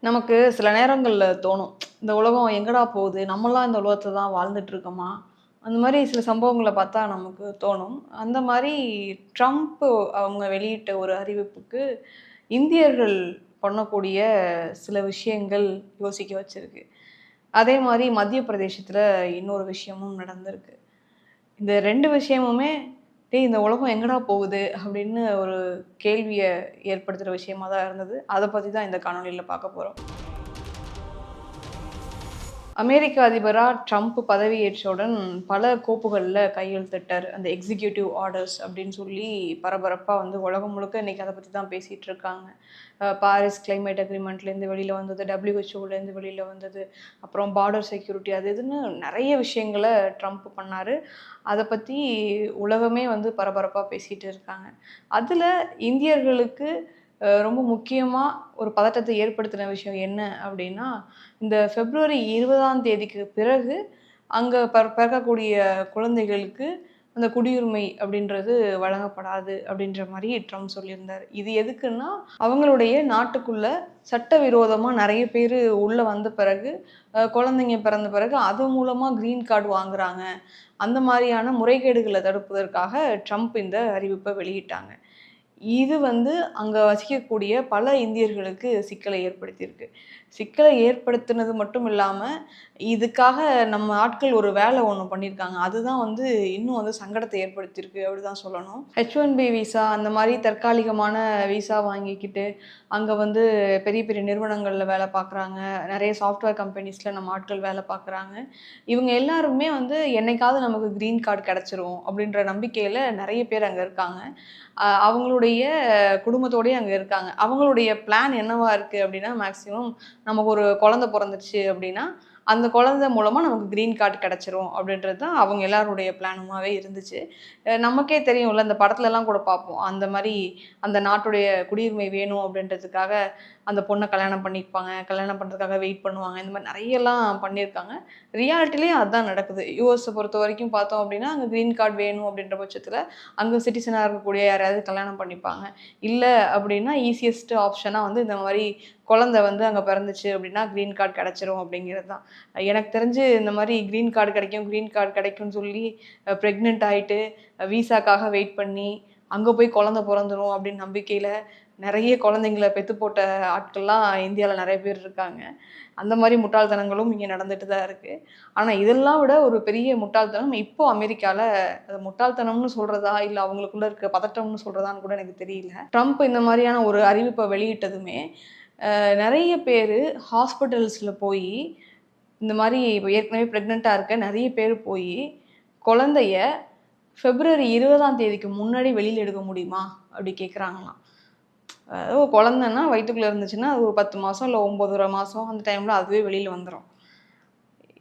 நமக்கு சில நேரங்களில் தோணும் இந்த உலகம் எங்கடா போகுது? நம்மளாம் இந்த உலகத்தை தான் வாழ்ந்துட்டு இருக்கோமா அந்த மாதிரி சில சம்பவங்களை பார்த்தா நமக்கு தோணும். அந்த மாதிரி ட்ரம்ப் அவங்க வெளியிட்ட ஒரு அறிவிப்புக்கு இந்தியர்கள் பண்ணக்கூடிய சில விஷயங்கள் யோசிக்க வச்சிருக்கு. அதே மாதிரி மத்திய பிரதேசத்தில் இன்னொரு விஷயமும் நடந்திருக்கு. இந்த ரெண்டு விஷயமுமே டேய் இந்த உலகம் எங்கடா போகுது? அப்படின்னு ஒரு கேள்வியை ஏற்படுத்துகிற விஷயமா தான் இருந்தது. அதை பற்றி தான் இந்த காணொலியில் பார்க்க போகிறோம் அமெரிக்க அதிபராக ட்ரம்ப் பதவியேற்றவுடன் பல கோப்புகளில் கையெழுத்திட்டார். அந்த எக்ஸிக்யூட்டிவ் ஆர்டர்ஸ் அப்படின்னு சொல்லி பரபரப்பாக வந்து உலகம் முழுக்க இன்னைக்கு அதை பற்றி தான் பேசிகிட்டு இருக்காங்க. பாரிஸ் கிளைமேட் அக்ரிமெண்ட்லேருந்து வெளியில் வந்தது டபிள்யூஹெச்ஓலேருந்து வெளியில் வந்தது அப்புறம் பார்டர் செக்யூரிட்டி அது இதுன்னு நிறைய விஷயங்களை ட்ரம்ப் பண்ணார். அதை பற்றி உலகமே வந்து பரபரப்பாக பேசிகிட்டு இருக்காங்க. அதில் இந்தியர்களுக்கு ரொம்ப முக்கியமாக ஒரு பதட்டத்தை ஏற்படுத்தின விஷயம் என்ன அப்படின்னா இந்த பிப்ரவரி இருபதாம் தேதிக்கு பிறகு அங்கே பிற பிறக்கக்கூடிய குழந்தைகளுக்கு அந்த குடியுரிமை அப்படின்றது வழங்கப்படாது அப்படின்ற மாதிரி ட்ரம்ப் சொல்லியிருந்தார். இது எதுக்குன்னா அவங்களுடைய நாட்டுக்குள்ள சட்டவிரோதமாக நிறைய பேர் உள்ளே வந்த பிறகு குழந்தைங்க பிறந்த பிறகு அது மூலமாக க்ரீன் கார்டு வாங்குறாங்க. அந்த மாதிரியான முறைகேடுகளை தடுப்பதற்காக ட்ரம்ப் இந்த அறிவிப்பை வெளியிட்டாங்க. இது வந்து அங்கே வசிக்கக்கூடிய பல இந்தியர்களுக்கு சிக்கலை ஏற்படுத்தியிருக்கு. சிக்கலை ஏற்படுத்தினது மட்டும் இல்லாமல் இதுக்காக நம்ம ஆட்கள் ஒரு வேலை ஒன்று பண்ணியிருக்காங்க அதுதான் வந்து இன்னும் வந்து சங்கடத்தை ஏற்படுத்தியிருக்கு அப்படி தான் சொல்லணும். ஹெச் ஒன் பி விசா அந்த மாதிரி தற்காலிகமான விசா வாங்கிக்கிட்டு அங்கே வந்து பெரிய பெரிய நிறுவனங்களில் வேலை பார்க்குறாங்க. நிறைய சாஃப்ட்வேர் கம்பெனிஸில் நம்ம ஆட்கள் வேலை பார்க்குறாங்க. இவங்க எல்லாருமே வந்து என்னைக்காவது நமக்கு க்ரீன் கார்டு கிடச்சிரும் அப்படின்ற நம்பிக்கையில் நிறைய பேர் அங்கே இருக்காங்க. அவங்களுடைய குடும்பத்தோடய அங்கே இருக்காங்க. அவங்களுடைய பிளான் என்னவாக இருக்குது அப்படின்னா மேக்ஸிமம் நமக்கு ஒரு குழந்தை பிறந்துச்சு அப்படின்னா அந்த குழந்தை மூலமாக நமக்கு க்ரீன் கார்டு கிடச்சிரும் அப்படின்றது தான் அவங்க எல்லாருடைய பிளானுமாகவே இருந்துச்சு. நமக்கே தெரியும்ல அந்த படத்துலலாம் கூட பார்ப்போம். அந்த மாதிரி அந்த நாட்டுடைய குடியுரிமை வேணும் அப்படின்றதுக்காக அந்த பொண்ணை கல்யாணம் பண்ணிப்பாங்க கல்யாணம் பண்ணுறதுக்காக வெயிட் பண்ணுவாங்க. இந்த மாதிரி நிறையெல்லாம் பண்ணியிருக்காங்க. ரியாலிட்டிலேயே அதுதான் நடக்குது. யூஎஸை பொறுத்த வரைக்கும் பார்த்தோம் அப்படின்னா அங்கே க்ரீன் கார்டு வேணும் அப்படின்ற பட்சத்தில் அங்கே சிட்டிசனாக இருக்கக்கூடிய யாரையாவது கல்யாணம் பண்ணிப்பாங்க. இல்லை அப்படின்னா ஈஸியஸ்ட் ஆப்ஷனாக வந்து இந்த மாதிரி குழந்தை வந்து அங்கே பிறந்துச்சு அப்படின்னா க்ரீன் கார்டு கிடச்சிரும் அப்படிங்கிறது தான். எனக்கு தெரிஞ்சு இந்த மாதிரி க்ரீன் கார்டு கிடைக்கும் க்ரீன் கார்டு கிடைக்கும்னு சொல்லி ப்ரெக்னென்ட் ஆகிட்டு விசாக்காக வெயிட் பண்ணி அங்கே போய் குழந்தை பிறந்துடும் அப்படின்னு நம்பிக்கையில் நிறைய குழந்தைங்கள பெற்று போட்ட ஆட்கள்லாம் இந்தியாவில் நிறைய பேர் இருக்காங்க. அந்த மாதிரி முட்டாள்தனங்களும் இங்கே நடந்துட்டு தான் இருக்குது ஆனால் இதெல்லாம் விட ஒரு பெரிய முட்டாள்தனம் இப்போ அமெரிக்காவில் அது முட்டாள்தனம்னு சொல்கிறதா இல்லை அவங்களுக்குள்ளே இருக்க பதட்டம்னு சொல்கிறதான்னு கூட எனக்கு தெரியல. ட்ரம்ப் இந்த மாதிரியான ஒரு அறிவிப்பை வெளியிட்டதுமே நிறைய பேர் ஹாஸ்பிட்டல்ஸில் போய் இந்த மாதிரி இப்போ ஏற்கனவே ப்ரெக்னெண்ட்டாக இருக்க நிறைய பேர் போய் குழந்தைய ஃபெப்ரவரி இருபதாம் தேதிக்கு முன்னாடி வெளியில் எடுக்க முடியுமா? அப்படி கேட்குறாங்களாம் அதாவது ஒரு குழந்தைன்னா வயிற்றுக்குள்ளே இருந்துச்சுன்னா அது ஒரு பத்து மாதம் இல்லை ஒம்பது மாதம் அந்த டைமில் அதுவே வெளியில் வந்துடும்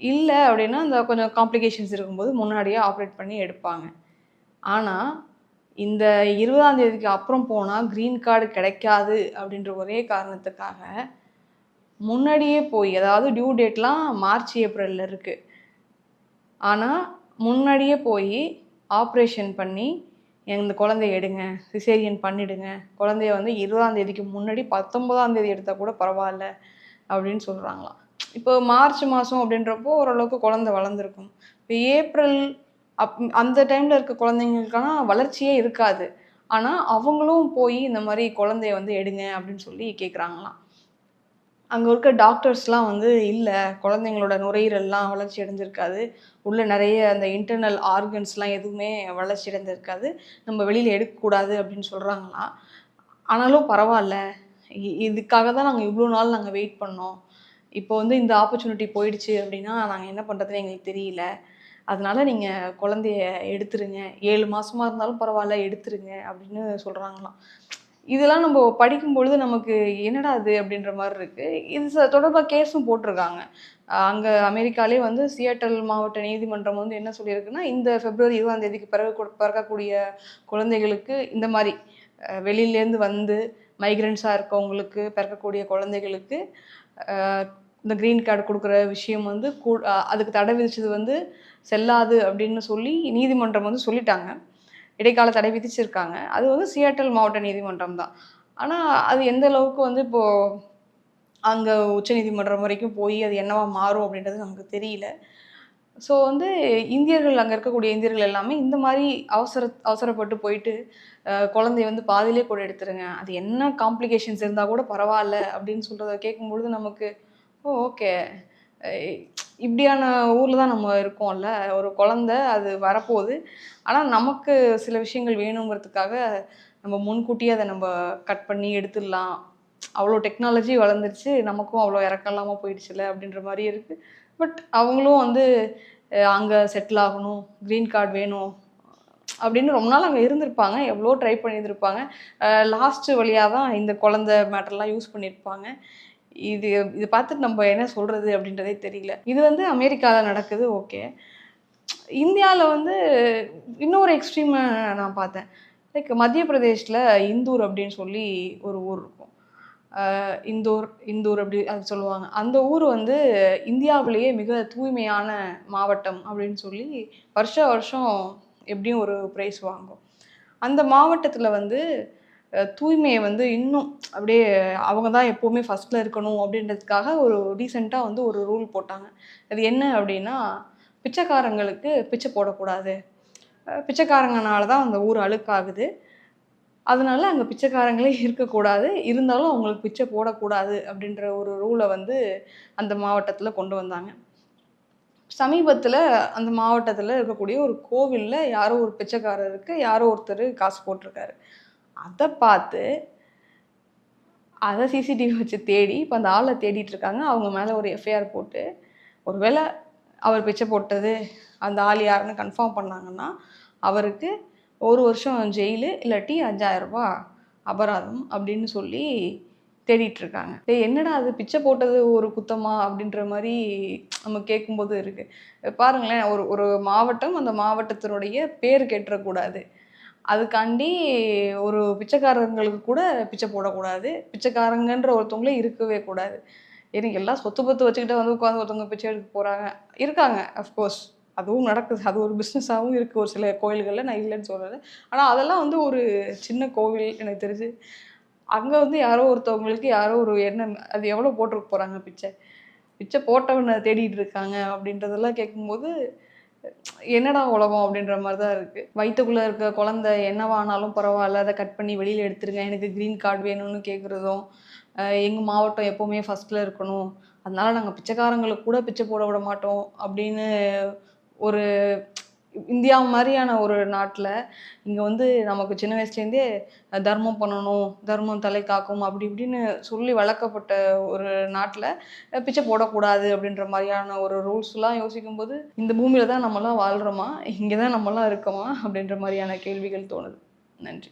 இல்லை அப்படின்னா அந்த கொஞ்சம் காம்ப்ளிகேஷன்ஸ் இருக்கும்போது முன்னாடியே ஆப்ரேட் பண்ணி எடுப்பாங்க. ஆனால் இந்த இருபதாம் தேதிக்கு அப்புறம் போனால் க்ரீன் கார்டு கிடைக்காது அப்படின்ற ஒரே காரணத்துக்காக முன்னாடியே போய் அதாவது டியூ டேட்லாம் மார்ச் ஏப்ரலில் இருக்குது ஆனால் முன்னாடியே போய் ஆப்ரேஷன் பண்ணி இந்த குழந்தைய எடுங்க சிசேரியன் பண்ணிடுங்க. குழந்தைய வந்து இருபதாம் தேதிக்கு முன்னாடி பத்தொன்பதாம் தேதி எடுத்தால் கூட பரவாயில்ல அப்படின்னு சொல்கிறாங்களாம் இப்போ மார்ச் மாதம் அப்படின்றப்போ ஓரளவுக்கு குழந்தை வளர்ந்துருக்கும். இப்போ ஏப்ரல் அப் அந்த டைமில் இருக்க குழந்தைங்களுக்கான வளர்ச்சியே இருக்காது. ஆனால் அவங்களும் போய் இந்த மாதிரி குழந்தைய வந்து எடுங்க அப்படின்னு சொல்லி கேட்குறாங்களாம் அங்கே இருக்க டாக்டர்ஸ்லாம் வந்து இல்லை குழந்தைங்களோட நுரையீரல்லாம் வளர்ச்சி அடைஞ்சிருக்காது. உள்ளே நிறைய அந்த இன்டர்னல் ஆர்கன்ஸ்லாம் எதுவுமே வளர்ச்சி அடைஞ்சிருக்காது. நம்ம வெளியில் எடுக்கக்கூடாது அப்படின்னு சொல்கிறாங்களாம் ஆனாலும் பரவாயில்ல. இ- இதுக்காக தான் நாங்கள் இவ்வளோ நாள் நாங்கள் வெயிட் பண்ணோம். இப்போ வந்து இந்த ஆப்பர்ச்சுனிட்டி போயிடுச்சு அப்படின்னா நாங்கள் என்ன பண்ணுறதுன்னு எங்களுக்கு தெரியல. அதனால நீங்கள் குழந்தைய எடுத்துருங்க. ஏழு மாதமாக இருந்தாலும் பரவாயில்ல எடுத்துருங்க அப்படின்னு சொல்கிறாங்களாம் இதெல்லாம் நம்ம படிக்கும் பொழுது நமக்கு என்னடா இது அப்படின்ற மாதிரி இருக்குது இது தொடர்பாக கேஸும் போட்டிருக்காங்க. அங்கே அமெரிக்காலே வந்து சியாட்டல் மாவட்ட நீதிமன்றம் வந்து என்ன சொல்லியிருக்குன்னா இந்த பிப்ரவரி இருபதாம் தேதிக்கு பிறகு பிறக்கக்கூடிய குழந்தைகளுக்கு இந்த மாதிரி வெளியிலேருந்து வந்து மைக்ரண்ட்ஸாக இருக்கவங்களுக்கு பிறக்கக்கூடிய குழந்தைகளுக்கு இந்த க்ரீன் கார்டு கொடுக்குற விஷயம் வந்து கூ- அதுக்கு தடை விதித்தது வந்து செல்லாது அப்படின்னு சொல்லி நீதிமன்றம் வந்து சொல்லிட்டாங்க. இடைக்கால தடை விதிச்சிருக்காங்க. அது வந்து சியாட்டல் மாவட்ட நீதிமன்றம் தான். ஆனால் அது எந்த அளவுக்கு வந்து இப்போது அங்கே உச்சநீதிமன்றம் வரைக்கும் போய் அது என்னவா மாறும் அப்படின்றது நமக்கு தெரியல. ஸோ வந்து இந்தியர்கள் அங்கே இருக்கக்கூடிய இந்தியர்கள் எல்லாமே இந்த மாதிரி அவசர அவசரப்பட்டு போயிட்டு குழந்தைய வந்து பாதியிலே கூட எடுத்துருங்க. அது என்ன காம்ப்ளிகேஷன்ஸ் இருந்தால் கூட பரவாயில்ல அப்படின்னு சொல்கிறத கேட்கும்பொழுது நமக்கு ஓ ஓகே. இப்படியான ஊரில் தான் நம்ம இருக்கோம்ல. ஒரு குழந்த அது வரப்போகுது. ஆனால் நமக்கு சில விஷயங்கள் வேணுங்கிறதுக்காக நம்ம முன்கூட்டியே அதை நம்ம கட் பண்ணி எடுத்துடலாம். அவ்வளோ டெக்னாலஜி வளர்ந்துருச்சு. நமக்கும் அவ்வளோ இறக்கம் இல்லாமல் போயிடுச்சுல அப்படின்ற மாதிரி இருக்குது பட் அவங்களும் வந்து அங்கே செட்டில் ஆகணும். க்ரீன் கார்டு வேணும். அப்படின்னு ரொம்ப நாள் அங்கே இருந்திருப்பாங்க. எவ்வளோ ட்ரை பண்ணியிருந்திருப்பாங்க. லாஸ்ட்டு வழியாக தான் இந்த குழந்த மேட்டர்லாம் யூஸ் பண்ணியிருப்பாங்க. இது இது பார்த்துட்டு நம்ம என்ன சொல்கிறது அப்படின்றதே தெரியல. இது வந்து அமெரிக்காவில் நடக்குது ஓகே. இந்தியாவில் வந்து இன்னொரு எக்ஸ்ட்ரீம் நான் பார்த்தேன். லைக் மத்திய பிரதேஷில் இந்தூர் அப்படின்னு சொல்லி ஒரு ஊர் இருக்கும். இந்தூர் இந்தூர் அப்படி அது சொல்லுவாங்க. அந்த ஊர் வந்து இந்தியாவிலேயே மிக தூய்மையான மாவட்டம் அப்படின்னு சொல்லி வருஷ வருஷம் எப்படியும் ஒரு ப்ரைஸ் வாங்கும். அந்த மாவட்டத்தில் வந்து தூய்மையை வந்து இன்னும் அப்படியே அவங்க தான் எப்போவுமே ஃபஸ்ட்டில் இருக்கணும் அப்படின்றதுக்காக ஒரு ரீசெண்டாக வந்து ஒரு ரூல் போட்டாங்க. அது என்ன அப்படின்னா பிச்சைக்காரங்களுக்கு பிச்சை போடக்கூடாது. பிச்சைக்காரங்கனால தான் அந்த ஊர் அழுக்காகுது. அதனால அங்கே பிச்சைக்காரங்களே இருக்கக்கூடாது. இருந்தாலும் அவங்களுக்கு பிச்சை போடக்கூடாது அப்படின்ற ஒரு ரூலை வந்து அந்த மாவட்டத்தில் கொண்டு வந்தாங்க. சமீபத்தில் அந்த மாவட்டத்தில் இருக்கக்கூடிய ஒரு கோவிலில் யாரோ ஒரு பிச்சைக்காரருக்கு யாரோ ஒருத்தர் காசு போட்டிருக்காரு. அதை பார்த்து அதை சிசிடிவி வச்சு தேடி இப்போ அந்த ஆளை தேடிட்டு இருக்காங்க. அவங்க மேலே ஒரு எஃப்ஐஆர் போட்டு ஒருவேளை அவர் பிச்சை போட்டது அந்த ஆள் யாருன்னு கன்ஃபார்ம் பண்ணாங்கன்னா அவருக்கு ஒரு வருஷம் ஜெயிலு இல்லாட்டி அஞ்சாயிரரூபா அபராதம் அப்படின்னு சொல்லி தேடிட்டு இருக்காங்க. என்னடா அது பிச்சை போட்டது ஒரு குத்தமா அப்படின்ற மாதிரி நம்ம கேட்கும்போது இருக்கு. பாருங்களேன் ஒரு ஒரு மாவட்டம் அந்த மாவட்டத்தினுடைய பேர் கேட்டுறக்கூடாது. அதுக்காண்டி ஒரு பிச்சைக்காரங்களுக்கு கூட பிச்சை போடக்கூடாது. பிச்சைக்காரங்கன்ற ஒருத்தவங்களே இருக்கவே கூடாது. எனக்கு எல்லாம் சொத்து பத்து வச்சுக்கிட்டு வந்து உட்காந்து ஒருத்தவங்க பிச்சை எடுக்க போகிறாங்க இருக்காங்க அஃப்கோர்ஸ் அதுவும் நடக்குது. அது ஒரு பிஸ்னஸாகவும் இருக்குது ஒரு சில கோயில்களில் நான் இல்லைன்னு சொல்லலை. ஆனால் அதெல்லாம் வந்து ஒரு சின்ன கோவில் எனக்கு தெரிஞ்சு. அங்கே வந்து யாரோ ஒருத்தவங்களுக்கு யாரோ ஒரு எண்ணம் அது எவ்வளோ போட்டிருக்க போகிறாங்க பிச்சை. பிச்சை போட்டவனை தேடிட்டு இருக்காங்க அப்படின்றதெல்லாம் கேட்கும்போது என்னடா உலகம் அப்படின்ற மாதிரி தான் இருக்குது வயிற்றுக்குள்ளே இருக்க குழந்தை என்னவானாலும் பரவாயில்ல. அதை கட் பண்ணி வெளியில் எடுத்துருங்க. எனக்கு க்ரீன் கார்டு வேணும்னு கேட்குறதும் எங்கள் மாவட்டம் எப்போவுமே ஃபஸ்ட்டில் இருக்கணும். அதனால் நாங்கள் பிச்சைக்காரங்களுக்கு கூட பிச்சை போட விட மாட்டோம் அப்படின்னு ஒரு இந்தியா மாதிரியான ஒரு நாட்டில் இங்கே வந்து நமக்கு சின்ன வயசுலேருந்தே தர்மம் பண்ணணும் தர்மம் தலை காக்கும் அப்படி இப்படின்னு சொல்லி வளர்க்கப்பட்ட ஒரு நாட்டில் பிச்சை போடக்கூடாது அப்படின்ற மாதிரியான ஒரு ரூல்ஸ்லாம் யோசிக்கும்போது இந்த பூமியில் தான் நம்மலாம் வாழ்கிறோமா இங்கே தான் நம்மலாம் இருக்கோமா? அப்படின்ற மாதிரியான கேள்விகள் தோணுது. நன்றி.